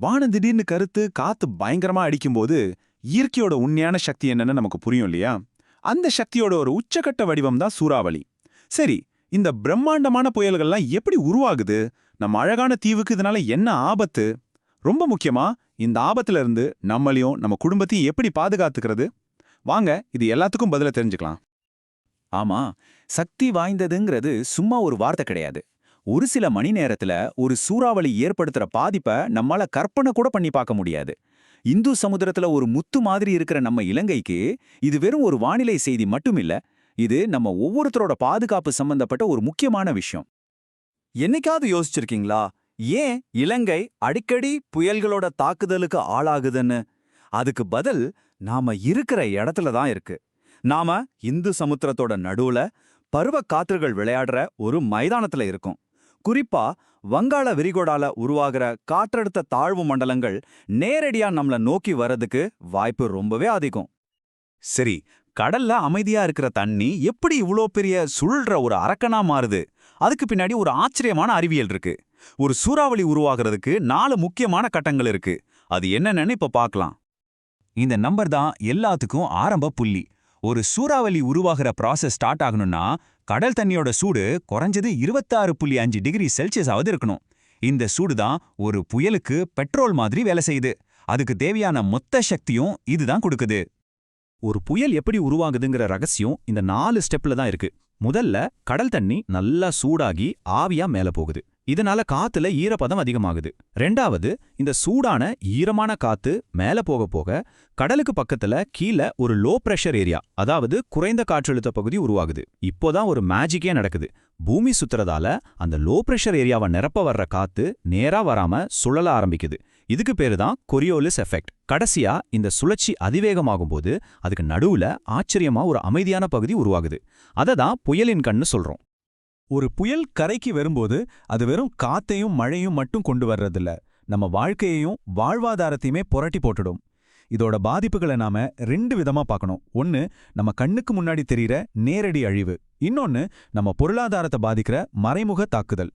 வானம் திடீர்னு கருத்து காத்து பயங்கரமா அடிக்கும்போது இயற்கையோட உண்மையான சக்தி என்னன்னு நமக்கு புரியும் இல்லையா? அந்த சக்தியோட ஒரு உச்சக்கட்ட வடிவம் தான் சூறாவளி. சரி இந்த பிரம்மாண்டமான புயல்கள்லாம் எப்படி உருவாகுது? நம்ம அழகான தீவுக்கு இதனால என்ன ஆபத்து? ரொம்ப முக்கியமா இந்த ஆபத்துல இருந்து நம்மளையும் நம்ம குடும்பத்தையும் எப்படி பாதுகாத்துக்கிறது? வாங்க இது எல்லாத்துக்கும் பதில தெரிஞ்சுக்கலாம். ஆமா சக்தி வாய்ந்ததுங்கிறது சும்மா ஒரு வார்த்தை கிடையாது. ஒரு சில மணி நேரத்துல ஒரு சூறாவளி ஏற்படுத்துற பாதிப்பை நம்மால கற்பனை கூட பண்ணி பார்க்க முடியாது. இந்து சமுத்திரத்துல ஒரு முத்து மாதிரி இருக்கிற நம்ம இலங்கைக்கு இது வெறும் ஒரு வானிலை செய்தி மட்டும் இல்ல இது நம்ம ஒவ்வொருத்தரோட பாதுகாப்பு சம்பந்தப்பட்ட ஒரு முக்கியமான விஷயம். என்னைக்காவது யோசிச்சிருக்கீங்களா? ஏன் இலங்கை அடிக்கடி புயல்களோட தாக்குதலுக்கு ஆளாகுதுன்னு? அதுக்கு பதில் நாம இருக்கிற இடத்துல தான் இருக்கு. நாம இந்து சமுத்திரத்தோட நடுவுல பருவ காற்றுகள் விளையாடுற ஒரு மைதானத்துல இருக்கும். குறிப்பா வங்காள விரிகோடால உருவாகிற காற்றழுத்த தாழ்வு மண்டலங்கள் நேரடியா நம்மள நோக்கி வர்றதுக்கு வாய்ப்பு ரொம்பவே அதிகம். சரி கடல்ல அமைதியா இருக்கிற தண்ணி எப்படி இவ்ளோ பெரிய சுழல்ற ஒரு அரக்கனா மாறுது? அதுக்கு பின்னாடி ஒரு ஆச்சரியமான அறிவியல் இருக்கு. ஒரு சூறாவளி உருவாகிறதுக்கு நாலு முக்கியமான கட்டங்கள் இருக்கு. அது என்னென்னு இப்ப பார்க்கலாம் இந்த நம்பர் தான் எல்லாத்துக்கும் ஆரம்ப புள்ளி. ஒரு சூறாவளி உருவாகிற ப்ராசஸ் ஸ்டார்ட் ஆகணும்னா கடல் தண்ணியோட சூடு குறைஞ்சது இருபத்தாறு புள்ளி அஞ்சு டிகிரி செல்சியஸாவது இருக்கணும். இந்த சூடு தான் ஒரு புயலுக்கு பெட்ரோல் மாதிரி வேலை செய்யுது. அதுக்கு தேவையான மொத்த சக்தியும் இதுதான் கொடுக்குது. ஒரு புயல் எப்படி உருவாகுதுங்கிற ரகசியம் இந்த நாலு ஸ்டெப்ல தான் இருக்கு. முதல்ல கடல் தண்ணி நல்லா சூடாகி ஆவியா மேல போகுது. இதனால காத்துல ஈரப்பதம் அதிகமாகுது. ரெண்டாவது இந்த சூடான ஈரமான காத்து மேல போக போக கடலுக்கு பக்கத்துல கீழே ஒரு லோ பிரஷர் ஏரியா அதாவது குறைந்த காற்றழுத்த பகுதி உருவாகுது. இப்போதான் ஒரு மேஜிக்கே நடக்குது. பூமி சுத்துறதால அந்த லோ பிரஷர் ஏரியாவை நிரப்ப வர்ற காத்து நேரா வராம சுழல ஆரம்பிக்குது. இதுக்கு பேரு தான் கொரியோலிஸ் எஃபெக்ட் கடைசியா இந்த சுழற்சி அதிவேகமாகும்போது அதுக்கு நடுவுல ஆச்சரியமா ஒரு அமைதியான பகுதி உருவாகுது. அதை தான் புயலின் கண்ணு சொல்றோம். ஒரு புயல் கரைக்கு வரும்போது அது வெறும் காத்தையும் மழையும் மட்டும் கொண்டு வர்றதில்ல. நம்ம வாழ்க்கையையும் வாழ்வாதாரத்தையுமே புரட்டி போட்டுடும். இதோட பாதிப்புகளை நாம ரெண்டு விதமா பார்க்கணும். ஒன்னு நம்ம கண்ணுக்கு முன்னாடி தெரிகிற நேரடி அழிவு. இன்னொன்னு நம்ம பொருளாதாரத்தை பாதிக்கிற மறைமுக தாக்குதல்.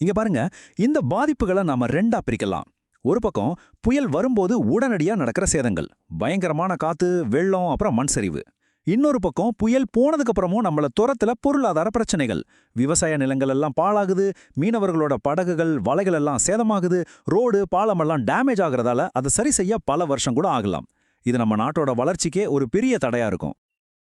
இங்க பாருங்க இந்த பாதிப்புகளை நாம ரெண்டா பிரிக்கலாம். ஒரு பக்கம் புயல் வரும்போது உடனடியா நடக்கிற சேதங்கள். பயங்கரமான காத்து வெள்ளம் அப்புறம் மண் சரிவு இன்னொரு பக்கம் புயல் போனதுக்கு அப்புறமும் நம்மள துரத்துல பொருளாதார பிரச்சனைகள். விவசாய நிலங்கள் எல்லாம் பாழாகுது மீனவர்களோட படகுகள் வலைகள் எல்லாம் சேதமாகுது ரோடு பாலமெல்லாம் டேமேஜ் ஆகுறதால அதை சரி செய்ய பல வருஷம் கூட ஆகலாம். இது நம்ம நாட்டோட வளர்ச்சிக்கே ஒரு பெரிய தடையா இருக்கும்.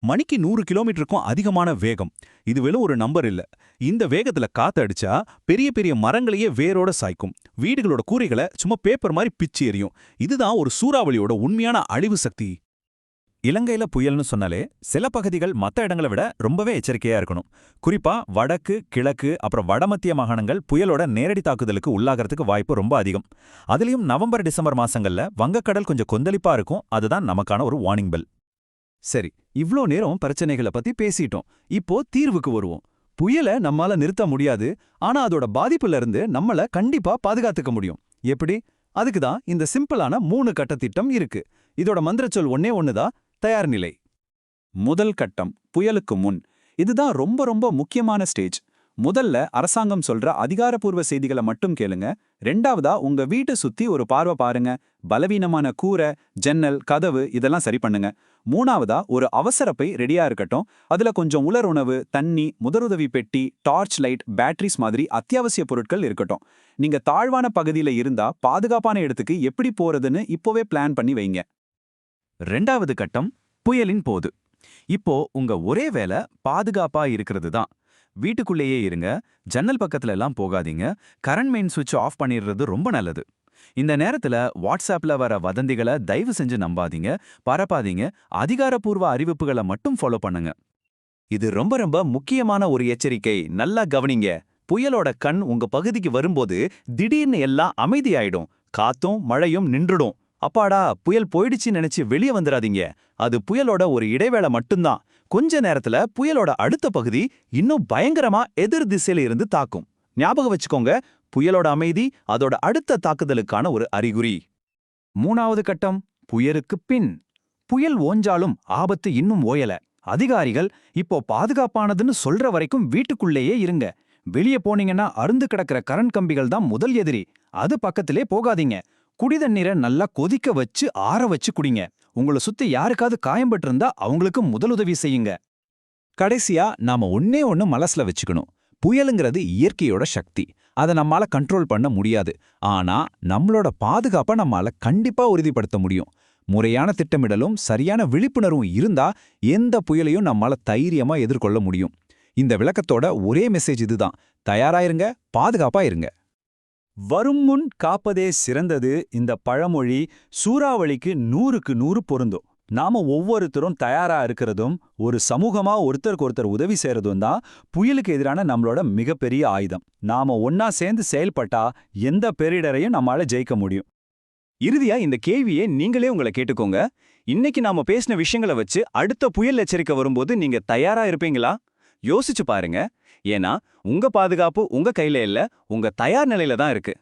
மணிக்கு நூறு கிலோமீட்டருக்கும் அதிகமான வேகம். இது வெறும் ஒரு நம்பர் இல்ல. இந்த வேகத்துல காத்து அடிச்சா பெரிய பெரிய மரங்களையே வேரோட சாய்க்கும். வீடுகளோட கூரைகளை சும்மா பேப்பர் மாதிரி பிச்சு எறியும். இதுதான் ஒரு சூறாவளியோட உண்மையான அழிவு சக்தி. இலங்கையில புயல்னு சொன்னாலே சில பகுதிகள் மத்த இடங்களை விட ரொம்பவே எச்சரிக்கையா இருக்கணும். குறிப்பா வடக்கு கிழக்கு அப்புறம் வடமத்திய மாகாணங்கள் புயலோட நேரடி தாக்குதலுக்கு உள்ளாகிறதுக்கு வாய்ப்பு ரொம்ப அதிகம். அதுலயும் நவம்பர் டிசம்பர் மாசங்கள்ல வங்கக்கடல் கொஞ்சம் கொந்தளிப்பா இருக்கும். அதுதான் நமக்கான ஒரு வார்னிங் பெல் சரி இவ்ளோ நேரம் பிரச்சனைகளை பத்தி பேசிட்டோம். இப்போ தீர்வுக்கு வருவோம். புயலை நம்மால நிறுத்த முடியாது. ஆனா அதோட பாதிப்புல இருந்து நம்மள கண்டிப்பா பாதுகாத்துக்க முடியும். எப்படி? அதுக்கு தான் இந்த சிம்பிளான மூணு கட்ட திட்டம் இருக்கு. இதோட மந்திரச்சொல் ஒன்னே ஒன்னுதான் தயார் நிலை முதல் கட்டம் புயலுக்கு முன். இதுதான் ரொம்ப ரொம்ப முக்கியமான ஸ்டேஜ் முதல்ல அரசாங்கம் சொல்ற அதிகாரப்பூர்வ செய்திகளை மட்டும் கேளுங்க. ரெண்டாவதா உங்க வீட்டை சுத்தி ஒரு பார்வை பாருங்க. பலவீனமான கூரை ஜன்னல் கதவு இதெல்லாம் சரி பண்ணுங்க. மூணாவதா ஒரு அவசரப்பை ரெடியா இருக்கட்டும். அதுல கொஞ்சம் உலர் உணவு தண்ணி முதலுதவி பெட்டி டார்ச் லைட் பேட்டரிஸ் மாதிரி அத்தியாவசிய பொருட்கள் இருக்கட்டும். நீங்க தாழ்வான பகுதியில இருந்தா பாதுகாப்பான இடத்துக்கு எப்படி போறதுன்னு இப்போவே பிளான் பண்ணி வைங்க. ரெண்டாவது கட்டம் புயலின் போது. இப்போ உங்க ஒரே வேலை பாதுகாப்பா இருக்கிறது தான். வீட்டுக்குள்ளேயே இருங்க ஜன்னல் பக்கத்துல எல்லாம் போகாதீங்க கரண்ட் மெயின் சுவிட்ச் ஆஃப் பண்ணிடுறது ரொம்ப நல்லது. இந்த நேரத்துல வாட்ஸ்அப்ல வர வதந்திகளை தயவு செஞ்சு நம்பாதீங்க பரப்பாதீங்க அதிகாரப்பூர்வ அறிவிப்புகளை மட்டும் ஃபாலோ பண்ணுங்க. இது ரொம்ப ரொம்ப முக்கியமான ஒரு எச்சரிக்கை நல்லா கவனிங்க. புயலோட கண் உங்க பகுதிக்கு வரும்போது திடீர்னு எல்லாம் அமைதியாயிடும். காத்தும் மழையும் நின்றுடும். அப்பாடா புயல் போயிடுச்சு நினைச்சு வெளியே வந்துடாதீங்க அது புயலோட ஒரு இடைவேளை மட்டும்தான். கொஞ்ச நேரத்துல புயலோட அடுத்த பகுதி இன்னும் பயங்கரமா எதிர் திசையில இருந்து தாக்கும். ஞாபகம் வச்சுக்கோங்க புயலோட அமைதி அதோட அடுத்த தாக்குதலுக்கான ஒரு அறிகுறி. மூணாவது கட்டம் புயலுக்கு பின். புயல் ஓஞ்சாலும் ஆபத்து இன்னும் ஓயல. அதிகாரிகள் இப்போ பாதுகாப்பானதுன்னு சொல்ற வரைக்கும் வீட்டுக்குள்ளேயே இருங்க. வெளியே போனீங்கன்னா அருந்து கிடக்கிற கரண்ட் கம்பிகள் தான் முதல் எதிரி. அது பக்கத்திலே போகாதீங்க. குடிதண்ணீரை நல்லா கொதிக்க வச்சு ஆற வச்சு குடிங்க. உங்களை சுத்தி யாருக்காவது காயம் அவங்களுக்கு முதலுதவி செய்யுங்க. கடைசியா நாம ஒன்னே ஒன்னு மலசுல வச்சுக்கணும். புயலுங்கிறது இயற்கையோட சக்தி. அதை நம்மால கண்ட்ரோல் பண்ண முடியாது. ஆனா நம்மளோட பாதுகாப்பை நம்மால கண்டிப்பா உறுதிப்படுத்த முடியும். முறையான திட்டமிடலும் சரியான விழிப்புணர்வும் இருந்தா எந்த புயலையும் நம்மால தைரியமா எதிர்கொள்ள முடியும். இந்த விளக்கத்தோட ஒரே மெசேஜ் இதுதான். தயாராயிருங்க பாதுகாப்பா இருங்க. வரும் முன் காப்பதே சிறந்தது இந்த பழமொழி சூறாவளிக்கு நூறுக்கு நூறு பொருந்தும். நாம ஒவ்வொருத்தரும் தயாரா இருக்கிறதும் ஒரு சமூகமா ஒருத்தருக்கு ஒருத்தர் உதவி செய்யறதும் தான் புயலுக்கு எதிரான நம்மளோட மிகப்பெரிய ஆயுதம். நாம ஒன்னா சேர்ந்து செயல்பட்டா எந்த பேரிடரையும் நம்மால ஜெயிக்க முடியும். இறுதியா இந்த கேள்வியை நீங்களே உங்களை கேட்டுக்கோங்க. இன்னைக்கு நாம பேசின விஷயங்களை வச்சு அடுத்த புயல் எச்சரிக்கை வரும்போது நீங்க தயாரா இருப்பீங்களா? யோசிச்சு பாருங்க. ஏன்னா உங்க பாதுகாப்பு உங்க கையில இல்ல உங்க தயார் நிலையில தான் இருக்கு.